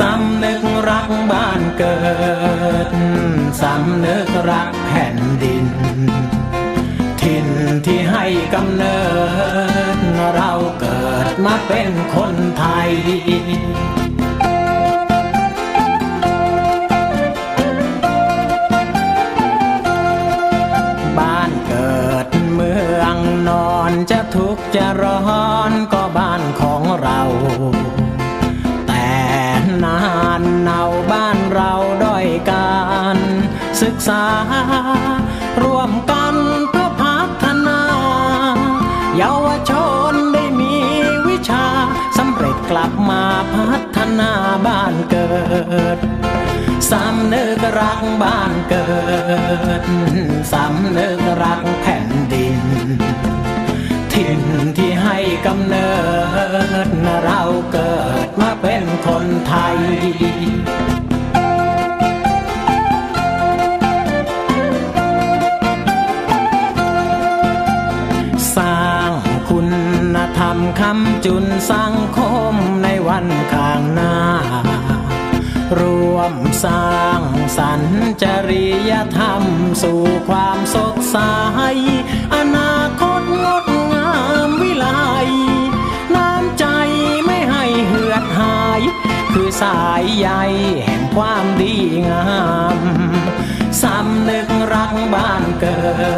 สำนึกรักบ้านเกิด สำนึกรักแผ่นดิน ถิ่นที่ให้กำเนิด เราเกิดมาเป็นคนไทยบ้านเกิดเมืองนอนจะทุกข์จะร้อนก็บ้านของเรา บ้านเราด้อยการศึกษา ร่วมกันเพื่อพัฒนา เยาวชนได้มีวิชาสำเร็จกลับมาพัฒนาบ้านเกิดสำนึกรักบ้านเกิดสำนึกรักแผ่นดิน กำเนิดเราเกิดมาเป็นคนไทย สร้างคุณธรรมคำจุนสังคมในวันข้างหน้า รวมสร้างสรรค์จริยธรรมสู่ความสดใส คือสายใยแห่งความดีงาม สำนึกรักบ้านเกิด